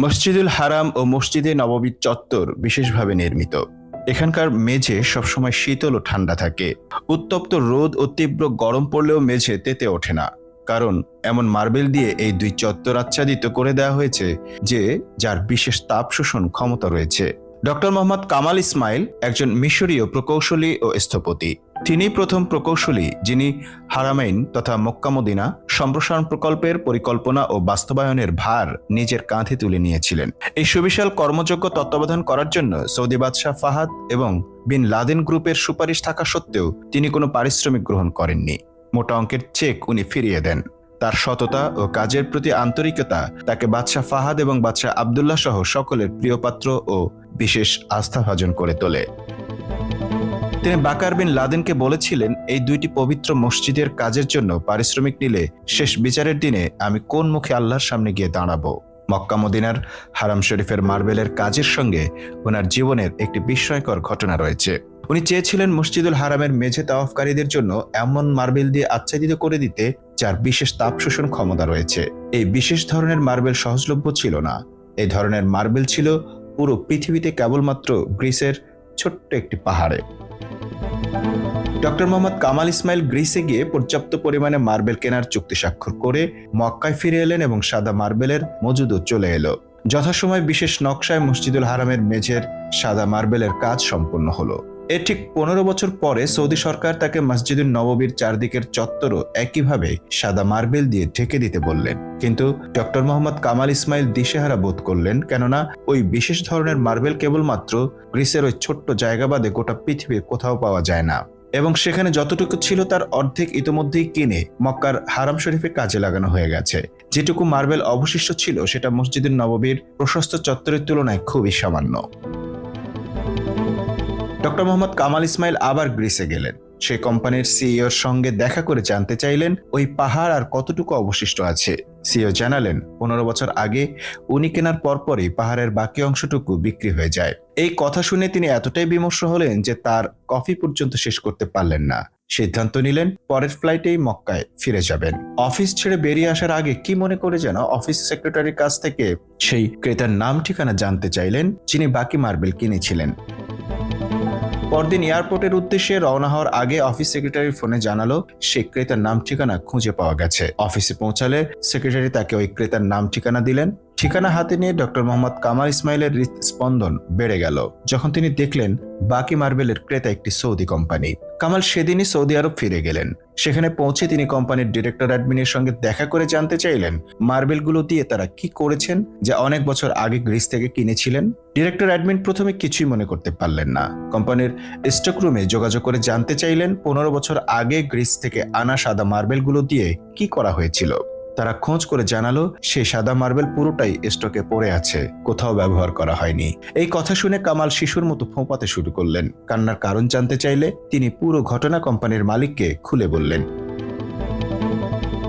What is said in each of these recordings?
মসজিদুল হারাম ও মসজিদে নববী চত্বর বিশেষভাবে নির্মিত। এখানকার মেঝে সবসময় শীতল ও ঠান্ডা থাকে। উত্তপ্ত রোদ ও তীব্র গরম পড়লেও মেঝে তেতে ওঠে না। কারণ, এমন মার্বেল দিয়ে এই দুই চত্বর আচ্ছাদিত করে দেওয়া হয়েছে যে, যার বিশেষ তাপ শোষণ ক্ষমতা রয়েছে। ডক্টর মোহাম্মদ কামাল ইসমাইল একজন মিশরীয় প্রকৌশলী ও স্থপতি। তিনি প্রথম প্রকৌশলী যিনি হারামাইন তথা মক্কামদিনা সম্প্রসারণ প্রকল্পের পরিকল্পনা ও বাস্তবায়নের ভার নিজের কাঁধে তুলে নিয়েছিলেন। এই সুবিশাল কর্মযোগ্য তত্ত্বাবধান করার জন্য সৌদি বাদশাহ ফাহাদ এবং বিন লাদেন গ্রুপের সুপারিশ থাকা সত্ত্বেও তিনি কোনো পারিশ্রমিক গ্রহণ করেননি। মোটা অঙ্কের চেক উনি ফিরিয়ে দেন। তার সততা ও কাজের প্রতি আন্তরিকতা তাকে বাদশাহ ফাহাদ এবং বাদশাহ আবদুল্লাহ সহ সকলের প্রিয়পাত্র ও বিশেষ আস্থাভাজন করে তোলে। তিনি বাকার বিন লাদেনকে বলেছিলেন, এই দুইটি পবিত্র মসজিদের কাজের জন্য পারিশ্রমিক নিলে শেষ বিচারের দিনে আমি কোন মুখে আল্লাহর সামনে গিয়ে দাঁড়াবো? মক্কা মদিনার হারাম শরীফের মার্বেলের কাজের সঙ্গে ওনার জীবনের একটি বিস্ময়কর ঘটনা রয়েছে। উনি চেয়েছিলেন মসজিদুল হারামের মেঝে তাওয়াফকারীদের জন্য এমন মার্বেল দিয়ে আচ্ছাদিত করে দিতে, যার বিশেষ তাপ শোষণ ক্ষমতা রয়েছে। এই বিশেষ ধরনের মার্বেল সহজলভ্য ছিল না। এই ধরনের মার্বেল ছিল পুরো পৃথিবীতে কেবলমাত্র গ্রিসের ছোট্ট একটি পাহাড়ে। ডক্টর মোহাম্মদ কামাল ইসমাইল গ্রিসে গিয়ে পর্যাপ্ত পরিমাণে মার্বেল কেনার চুক্তি স্বাক্ষর করে মক্কায় ফিরে এলেন এবং সাদা মার্বেলের মজুদও চলে এলো। যথাসময় বিশেষ নকশায় মসজিদুল হারামের মেঝের সাদা মার্বেলের কাজ সম্পন্ন হলো। এর ঠিক পনেরো বছর পরে সৌদি সরকার তাকে মসজিদুল নববীর চারদিকের চত্বরও একইভাবে সাদা মার্বেল দিয়ে ঢেকে দিতে বললেন। কিন্তু ডক্টর মোহাম্মদ কামাল ইসমাইল দিশেহারা বোধ করলেন, কেননা ওই বিশেষ ধরনের মার্বেল কেবলমাত্র গ্রিসের ওই ছোট্ট জায়গা বাদে গোটা পৃথিবীর কোথাও পাওয়া যায় না। এবং সেখানে যতটুকু ছিল তার অর্ধেক ইতোমধ্যেই কিনে মক্কার হারাম শরীফে কাজে লাগানো হয়ে গেছে। যেটুকু মার্বেল অবশিষ্ট ছিল, সেটা মসজিদুল নববীর প্রশস্ত চত্বরের তুলনায় খুবই সামান্য। ডক্টর মোহাম্মদ কামাল ইসমাইল আবার গ্রিসে গেলেন। সে কোম্পানির সিইওর সঙ্গে দেখা করে জানতে চাইলেন ওই পাহাড় আর কতটুকু অবশিষ্ট আছে। সিইও জানালেন, পনেরো বছর আগে উনি কেনার পরপরই পাহাড়ের বাকি অংশটুকু বিক্রি হয়ে যায়। এই কথা শুনে তিনি এতটাই বিমর্ষ হলেন যে তার কফি পর্যন্ত শেষ করতে পারলেন না। সিদ্ধান্ত নিলেন, পরের ফ্লাইটেই মক্কায় ফিরে যাবেন। অফিস ছেড়ে বেরিয়ে আসার আগে কি মনে করে যেন অফিস সেক্রেটারির কাছ থেকে সেই ক্রেতার নাম ঠিকানা জানতে চাইলেন, যিনি বাকি মার্বেল কিনেছিলেন। পরদিন এয়ারপোর্টের উদ্দেশ্যে রওনা হওয়ার আগে অফিস সেক্রেটারির ফোনে জানালো, সে ক্রেতার নাম ঠিকানা খুঁজে পাওয়া গেছে। অফিসে পৌঁছালে সেক্রেটারি তাকে ওই ক্রেতার নাম ঠিকানা দিলেন ঠিকানা হাতে নিয়ে ডক্টর মোহাম্মদ কামাল ইসমাইলের হৃদস্পন্দন বেড়ে গেল, যখন তিনি দেখলেন বাকি মার্বেলের ক্রেতা একটি সৌদি কোম্পানি। কামাল সেদিনই সৌদি আরব ফিরে গেলেন। সেখানে পৌঁছে তিনি কোম্পানির ডিরেক্টর অ্যাডমিনের সঙ্গে দেখা করে জানতে চাইলেন, মার্বেলগুলো দিয়ে তারা কি করেছেন যা অনেক বছর আগে গ্রিস থেকে কিনেছিলেন? ডিরেক্টর অ্যাডমিন প্রথমে কিছুই মনে করতে পারলেন না। কোম্পানির স্টক রুমে যোগাযোগ করে জানতে চাইলেন, পনেরো বছর আগে গ্রিস থেকে আনা সাদা মার্বেলগুলো দিয়ে কি করা হয়েছিল। তারা খোঁজ করে জানালো সেই সাদা মার্বেল পুরোটাই স্টকে পড়ে আছে, কোথাও ব্যবহার করা হয়নি। এই কথা শুনে কামাল শিশুর মতো ফোঁপাতে শুরু করলেন। কান্নার কারণ জানতে চাইলে তিনি পুরো ঘটনা কোম্পানির মালিককে খুলে বললেন।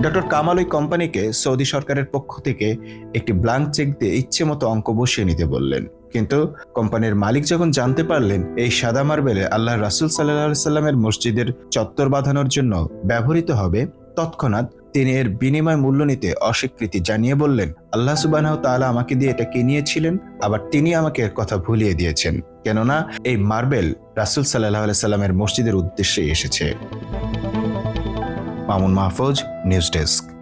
ডক্টর কামাল ওই কোম্পানিকে সৌদি সরকারের পক্ষ থেকে একটি ব্লাঙ্ক চেক দিয়ে ইচ্ছে মতো অঙ্ক বসিয়ে নিতে বললেন। কিন্তু কোম্পানির মালিক যখন জানতে পারলেন, এই সাদা মার্বেলে আল্লাহ রাসুল সাল্লাহ সাল্লামের মসজিদের চত্বর বাঁধানোর জন্য ব্যবহৃত হবে তৎক্ষণাৎ তিনি এর বিনিময় মূল্য নিতে অস্বীকৃতি জানিয়ে বললেন, আল্লাহ সুবাহ তালা আমাকে দিয়ে এটা কিনিয়েছিলেন আবার তিনি আমাকে এর কথা ভুলিয়ে দিয়েছেন। কেননা এই মার্বেল রাসুল সাল্লাহ সাল্লামের মসজিদের উদ্দেশ্যে এসেছে। Mamun Mahfuz, news desk.